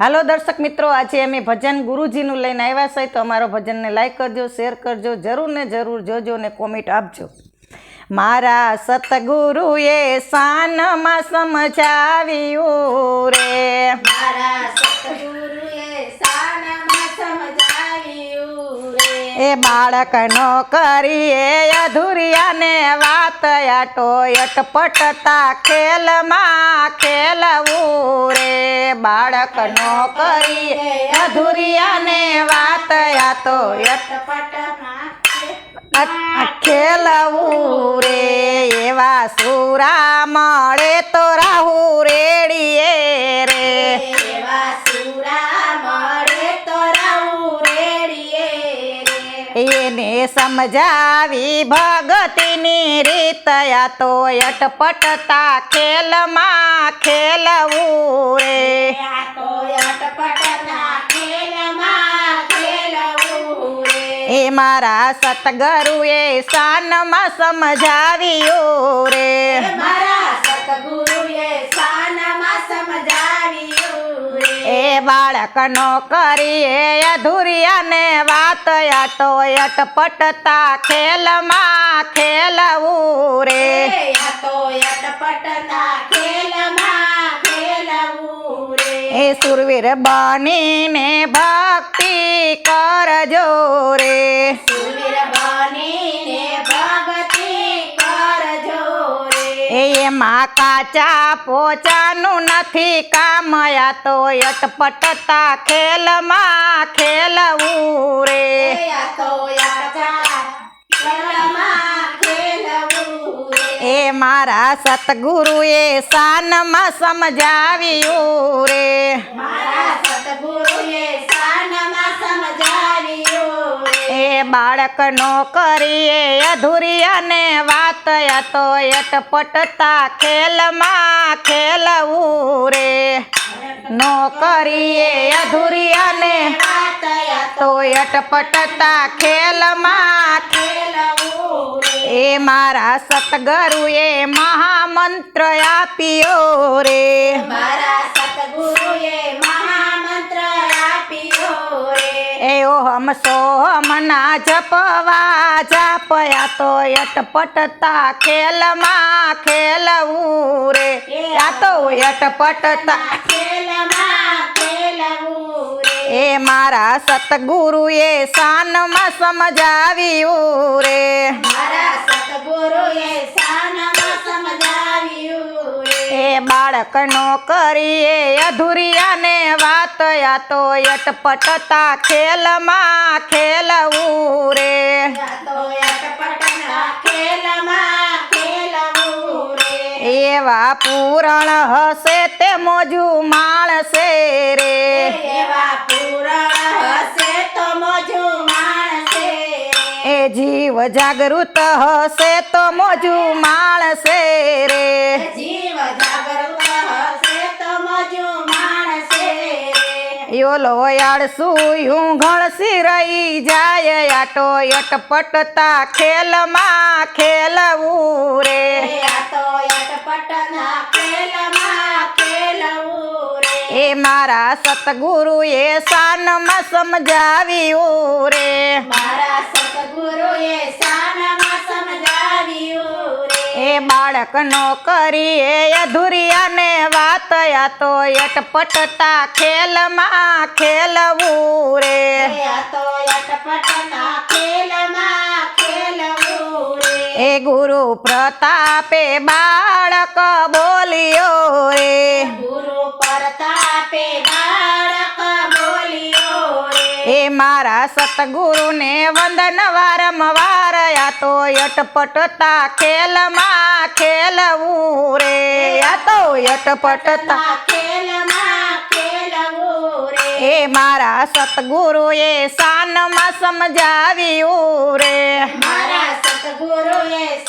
હાલો દર્શક મિત્રો. આજે અમે ભજન ગુરુજીનું લઈને આવ્યા છે તો અમારો ભજનને લાઈક કરજો શેર કરજો જરૂર ને જરૂર જોજો ને કોમેન્ટ આપજો. મારા સતગુરુએ શાનમાં સમજાવ્યું રે. મારા સતગુરુએ સાનમાં સમજાવ્યું રે એ બાળકનો કરીએ અધુરિયાને વાત. અટો અટપટતા ખેલમાં ખેલવું રે બાળકનો કરીએ અધુરિયાને વાત. આતો ટપટમાં ખેલવું રે એવા સુરા મળે તો રાહુ રેડીએ એને સમજાવી ભગતીની રીત આ તો અટપટતા ખેલમાં ખેલવું રે. એ મારા સતગરુએ શાનમાં સમજાવ્યું રે. મારા સતગુરુએ સાનમાં સમજાવ્યું બાળકનો કરીએ અધુરિયાને વાત અટો અટપટતા ખેલમાં ખેલવું રે. એ સુરવીર બનીને ભક્તિ કરજો રે. એમાં કાચા પોચાનું નથી કામ. આ તો અટપટતા ખેલમાં ખેલવું રે એ મારા સતગુરુએ સાનમાં સમજાવ્યું રે મારા સતગુરુએ સાનમાં સમજાવ્યું રે એ બાળકનો કરીએ અધુરિયાને વાત, આ તો અટપટતા ખેલમાં ખેલવું રે નો કરીએ અધૂરી અને તો અટપટતા ખેલમાં ખેલવું એ મારા સતગુરુએ મહામંત્ર આપ્યો રે. મારા સતગુરુએ એ ઓહમ સોહમના જપવા જાપયા તો અટપટતા ખેલમાં ખેલવું રે. આ તો અટપટતા એ મારા સતગુરુએ શાનમાં સમજાવ્યું રે. મારા સતગુરુએ બાળકનો કરીએ અધુરિયાને વાત યા તો અટપટતા ખેલમાં ખેલવું રે. એવા પૂરણ હશે તે મોજું માણસે રે. એવા પૂરણ હશે તો મોજું માણસે એ જીવ જાગૃત હશે તો મોજું માણસે યોલો આળસુ ઘણસી રહી જાય આટો અટપટતા ખેલમાં ખેલવું રે. ખેલમાં ખેલવું રે. એ મારા સતગુરુએ શાનમાં સમજાવ્યું રે. મારા સતગુરુએ સાનમાં સમજાવ્યું રે એ બાળકનો કરીએ અધુરિયાને વાત આ તો અટપટતા ખેલમાં ખેલવું રે. આ તો અટપટના ખેલમાં ખેલવું રે. એ ગુરુ પ્રતાપે બાળક બોલ્યો રે. મારા સતગુરુને વંદન વારંવાર આ તો અટપટતા ખેલમાં ખેલવું રે આ તો અટપટતા એ મારા સતગુરુએ શાનમાં સમજાવ્યું રે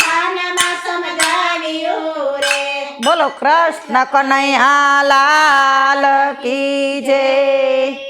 સાનમાં સમજાવ્યું રે બોલો કૃષ્ણ કનૈયા લાલ કી જય.